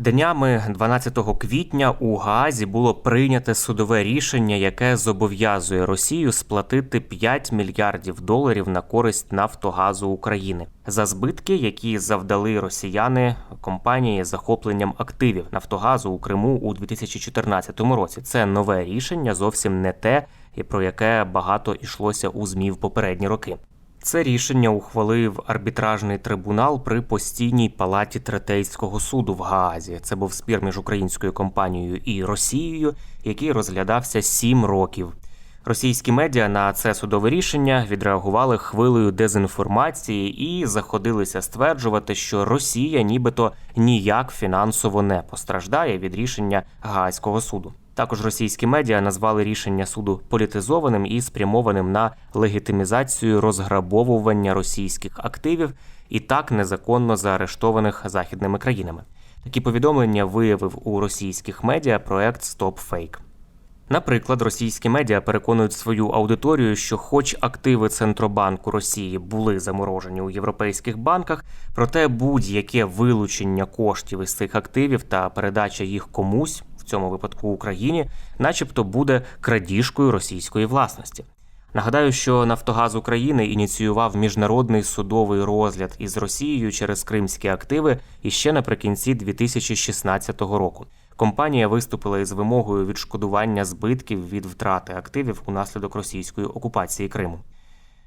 Днями 12 квітня у Гаазі було прийняте судове рішення, яке зобов'язує Росію сплатити 5 мільярдів доларів на користь Нафтогазу України за збитки, які завдали росіяни компанії захопленням активів Нафтогазу у Криму у 2014 році. Це нове рішення, зовсім не те, про яке багато йшлося у змі в попередні роки. Це рішення ухвалив арбітражний трибунал при постійній палаті третейського суду в Гаазі. Це був спір між українською компанією і Росією, який розглядався сім років. Російські медіа на це судове рішення відреагували хвилею дезінформації і заходилися стверджувати, що Росія нібито ніяк фінансово не постраждає від рішення Гаазького суду. Також російські медіа назвали рішення суду політизованим і спрямованим на легітимізацію розграбовування російських активів і так незаконно заарештованих західними країнами. Такі повідомлення виявив у російських медіа проект StopFake. Наприклад, російські медіа переконують свою аудиторію, що, хоч активи Центробанку Росії були заморожені у європейських банках, проте будь-яке вилучення коштів із цих активів та передача їх комусь, цьому випадку Україні, начебто буде крадіжкою російської власності. Нагадаю, що Нафтогаз України ініціював міжнародний судовий розгляд із Росією через кримські активи іще наприкінці 2016 року. Компанія виступила із вимогою відшкодування збитків від втрати активів унаслідок російської окупації Криму.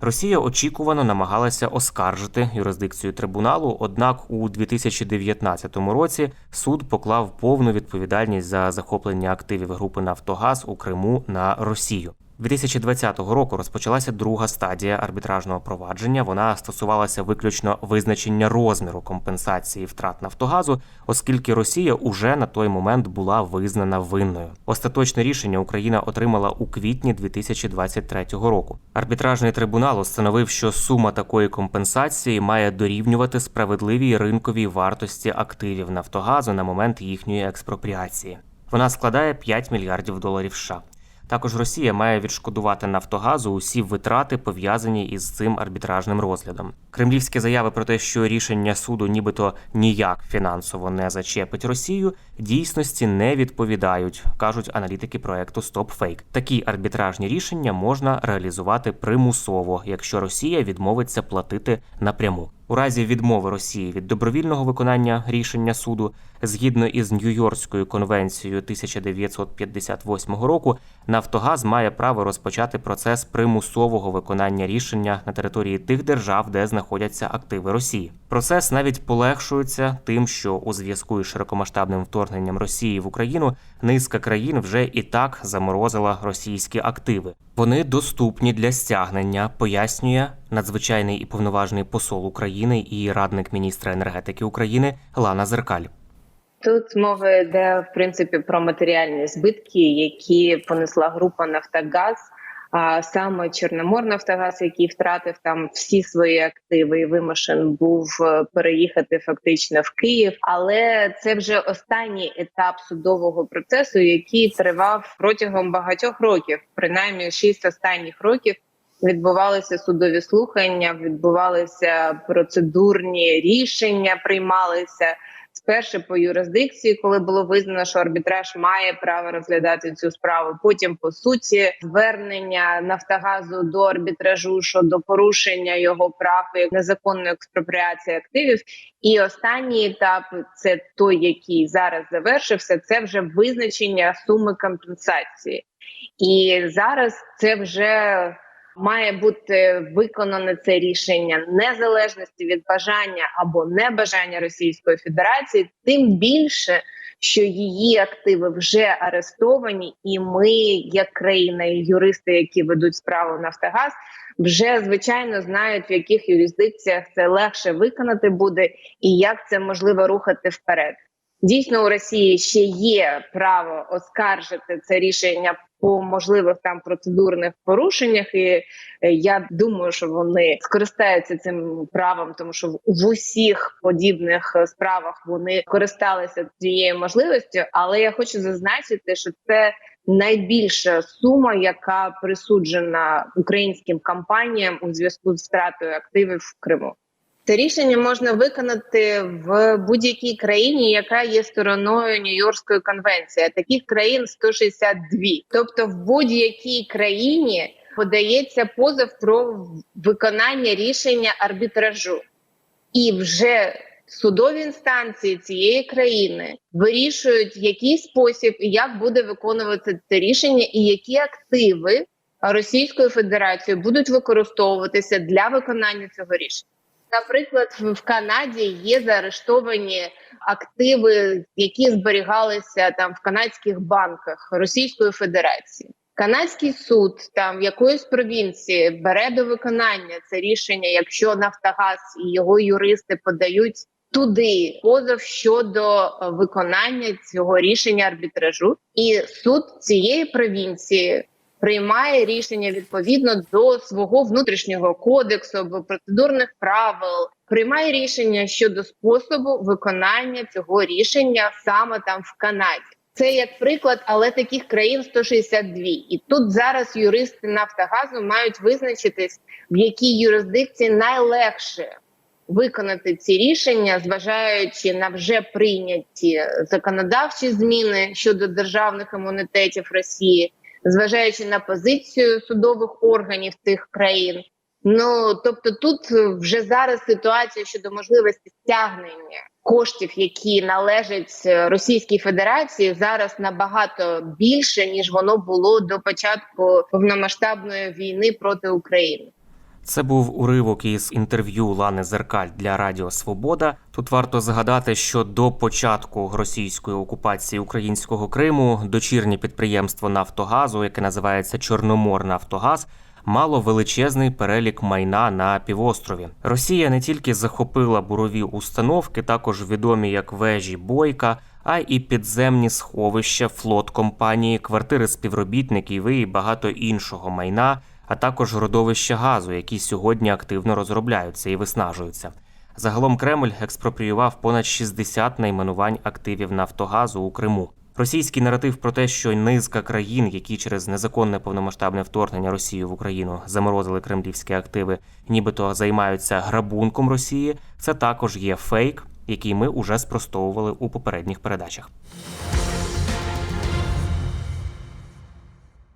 Росія очікувано намагалася оскаржити юрисдикцію трибуналу, однак у 2019 році суд поклав повну відповідальність за захоплення активів групи Нафтогаз у Криму на Росію. 2020 року розпочалася друга стадія арбітражного провадження. Вона стосувалася виключно визначення розміру компенсації втрат Нафтогазу, оскільки Росія уже на той момент була визнана винною. Остаточне рішення Україна отримала у квітні 2023 року. Арбітражний трибунал установив, що сума такої компенсації має дорівнювати справедливій ринковій вартості активів Нафтогазу на момент їхньої експропріації. Вона складає 5 мільярдів доларів США. Також Росія має відшкодувати Нафтогазу усі витрати, пов'язані із цим арбітражним розглядом. Кремлівські заяви про те, що рішення суду нібито ніяк фінансово не зачепить Росію, дійсності не відповідають, кажуть аналітики проекту StopFake. Такі арбітражні рішення можна реалізувати примусово, якщо Росія відмовиться платити напряму. У разі відмови Росії від добровільного виконання рішення суду, згідно із Нью-Йоркською конвенцією 1958 року, Нафтогаз має право розпочати процес примусового виконання рішення на території тих держав, де знаходяться активи Росії. Процес навіть полегшується тим, що у зв'язку із широкомасштабним вторгненням Росії в Україну низка країн вже і так заморозила російські активи. Вони доступні для стягнення, пояснює надзвичайний і повноважний посол України і радник міністра енергетики України Лана Зеркаль. Тут мова йде в принципі про матеріальні збитки, які понесла група Нафтогаз, а саме Чорноморнафтогаз, який втратив там всі свої активи і вимушен був е, переїхати фактично в Київ. Але це вже останній етап судового процесу, який тривав протягом багатьох років, принаймні шість останніх років. Відбувалися судові слухання, відбувалися процедурні рішення, приймалися Спершу по юрисдикції, коли було визнано, що арбітраж має право розглядати цю справу. Потім по суті звернення Нафтогазу до арбітражу щодо порушення його прав і незаконної експропріації активів. І останній етап це той, який зараз завершився. Це вже визначення суми компенсації, і зараз це вже має бути виконане це рішення незалежності від бажання або небажання Російської Федерації, тим більше. Що її активи вже арестовані, і ми, як країна, і юристи, які ведуть справу Нафтогаз, вже звичайно знають, в яких юрисдикціях це легше виконати буде, і як це можливо рухати вперед. Дійсно, у Росії ще є право оскаржити це рішення по можливих там процедурних порушеннях, і е, я думаю, що вони скористаються цим правом, тому що в- усіх подібних е, справах вони користалися цією можливістю. Але я хочу зазначити, що це найбільша сума, яка присуджена українським компаніям у зв'язку з втратою активів в Криму. Це рішення можна виконати в будь-якій країні, яка є стороною Нью-Йоркської конвенції. Таких країн 162. Тобто, в будь-якій країні подається позов про виконання рішення арбітражу, і вже судові інстанції цієї країни вирішують, який спосіб і як буде виконуватися це рішення, і які активи Російською Федерацією будуть використовуватися для виконання цього рішення. Наприклад, в в Канаді є заарештовані активи, які зберігалися там в канадських банках Російської Федерації. Канадський суд там якоїсь провінції бере до виконання це рішення, якщо Нафтогаз і його юристи подають туди позов щодо виконання цього рішення арбітражу, і суд цієї провінції приймає рішення відповідно до свого внутрішнього кодексу або процедурних правил, приймає рішення щодо способу виконання цього рішення саме там в Канаді. Це як приклад, але таких країн 162. І тут зараз юристи Нафтогазу мають визначитись, в якій юрисдикції найлегше виконати ці рішення, зважаючи на вже прийняті законодавчі зміни щодо державних імунітетів Росії, зважаючи на позицію судових органів тих країн. Ну тобто, тут вже зараз ситуація щодо можливості стягнення коштів, які належать Російській Федерації, зараз набагато більше ніж воно було до початку повномасштабної війни проти України. Це був уривок із інтерв'ю Лани Зеркаль для Радіо Свобода. Тут варто згадати, що до початку російської окупації українського Криму дочірнє підприємство Нафтогазу, яке називається Чорноморнафтогаз, мало величезний перелік майна на півострові. Росія не тільки захопила бурові установки, також відомі як вежі Бойка, а й підземні сховища, флот компанії, квартири співробітників і багато іншого майна а також родовища газу, які сьогодні активно розробляються і виснажуються. Загалом Кремль експропріював понад 60 найменувань активів Нафтогазу у Криму. Російський наратив про те, що низка країн, які через незаконне повномасштабне вторгнення Росії в Україну заморозили кремлівські активи, нібито займаються грабунком Росії, це також є фейк, який ми уже спростовували у попередніх передачах.